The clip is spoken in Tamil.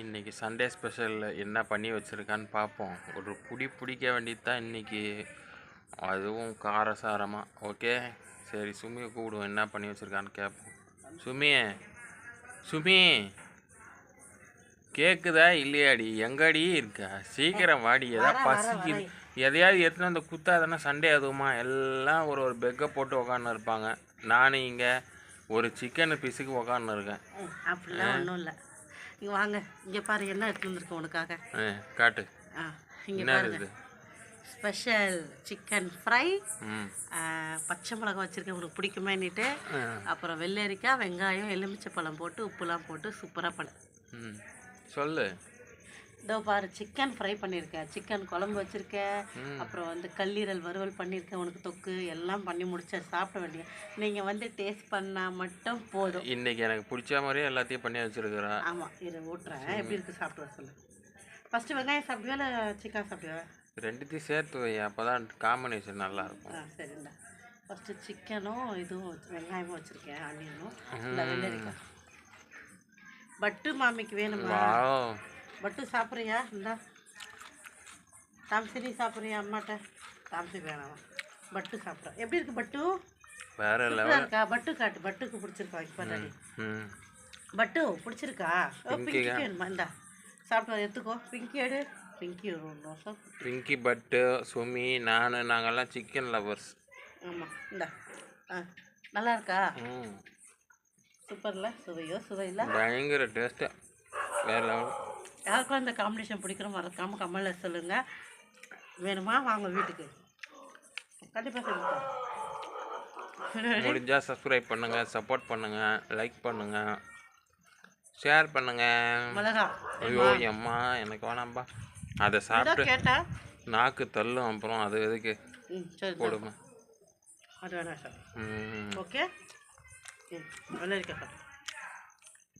இன்னைக்கு சண்டே ஸ்பெஷலில் என்ன பண்ணி வச்சுருக்கான்னு பார்ப்போம் ஒரு புடி பிடிக்க வேண்டியது தான் இன்றைக்கி அதுவும் காரசாரமாக ஓகே சரி சுமியை கூப்பிடுவோம். என்ன பண்ணி வச்சுருக்கான்னு கேட்போம் சுமி சுமி கேக்குதா இல்லையாடி? எங்கடி இருக்க? சீக்கிரம் வாடி. ஏதாவது பசிக்குது. எதையாவது எடுத்துன்னு வந்து குத்தாதானே சண்டே அதுவுமா? எல்லாம் ஒரு ஒரு பெக்கை போட்டு உக்காந்து இருப்பாங்க. நானும் இங்கே ஒரு சிக்கன் பீஸுக்கு உக்காந்து இருக்கேன். ம், அப்படிலாம் ஒன்றும் இல்லை. இங்கே வாங்க இங்கே பாரு என்ன எடுத்துட்டு வந்திருக்கேன் உனக்காக. காட்டு. ஆ இங்கே பாருங்க. Special chicken fry. பச்சை மிளகாய் வச்சுருக்கேன் உனக்கு பிடிக்குமேன்னுட்டு. அப்புறம் வெள்ளரிக்காய் வெங்காயம் எலுமிச்சை பழம் போட்டு உப்புலாம் போட்டு சூப்பராக பண்ணேன் ம். சொல்லு. இதோ பாரு சிக்கன் ஃப்ரை பண்ணியிருக்கேன் சிக்கன் குழம்பு வச்சுருக்கேன். அப்புறம் வந்து கல்லீரல் வறுவல் பண்ணியிருக்கேன் உனக்கு தொக்கு எல்லாம் பண்ணி முடிச்சேன். சாப்பிட வேண்டிய நீங்கள் வந்து டேஸ்ட் பண்ணால் மட்டும் போதும். இன்னைக்கு எனக்கு பிடிச்ச மாதிரியே எல்லாத்தையும் பண்ணி வச்சிருக்கிறா. ஆமாம் இதை ஊட்டுறேன். எப்படி இருக்குது சாப்பிட்டு சொல்லு. ஃபஸ்ட்டு வெங்காயம் சாப்பிடுவா இல்லை சிக்கன் சாப்பிடுவா ரெண்டுத்தையும் சேர்த்து வை. அப்போ தான் காம்பினேஷன் நல்லா இருக்கும் ஆ சரிண்டா ஃபஸ்ட்டு சிக்கனும் இதுவும் வெங்காயமும் வச்சுருக்கேன். ஆனியனும் வெள்ளரிக்காய். பட்டு மாமிக்கு வேணுமா? பட்டு சாப்பிட்றியா? இந்தா. தாம்சி நீ சாப்பிட்றியா அம்மாட்ட? தாம்சி வேணாம். பட்டு சாப்பிட்றேன் எப்படி இருக்கு பட்டு? வேற இருக்கா? பட்டு காட்டு. பட்டுக்கு பிடிச்சிருக்கா இப்போ தாடி ம் பட்டு பிடிச்சிருக்கா? பிங்கி வேணுமா? இந்தா. சாப்பிட்டு எடுத்துக்கோ. பிங்கி எடு. பிங்கி பிங்கி பட்டு சுமி நான் நாங்கெல்லாம் சிக்கன் லவர்ஸ் ஆமாம் இந்தா. ஆ நல்லா இருக்கா? ம். சூப்பர்ல. சுவையோ சுவையில்ல? பயங்கர டேஸ்ட்டு வேற லெவல் யாருக்கும் இந்த காம்பினேஷன் பிடிக்கிறோம் மறக்காமல் கமலில் சொல்லுங்கள் வேணுமா? வாங்க வீட்டுக்கு. கண்டிப்பாக சொல்லுங்கள் முடிஞ்சால் சப்ஸ்கிரைப் பண்ணுங்கள் சப்போர்ட் பண்ணுங்கள் லைக் பண்ணுங்கள் ஷேர் பண்ணுங்கள் மிளகா. ஐயோ எம்மா எனக்கு வேணாம்பா. அதை சாப்பிட்டு கேட்டா? நாக்கு தள்ளும் அப்புறம் அது எதுக்கு. போடுமா அது வேணாம் சார். ஓகே? ம் வெள்ளரிக்காய் சார்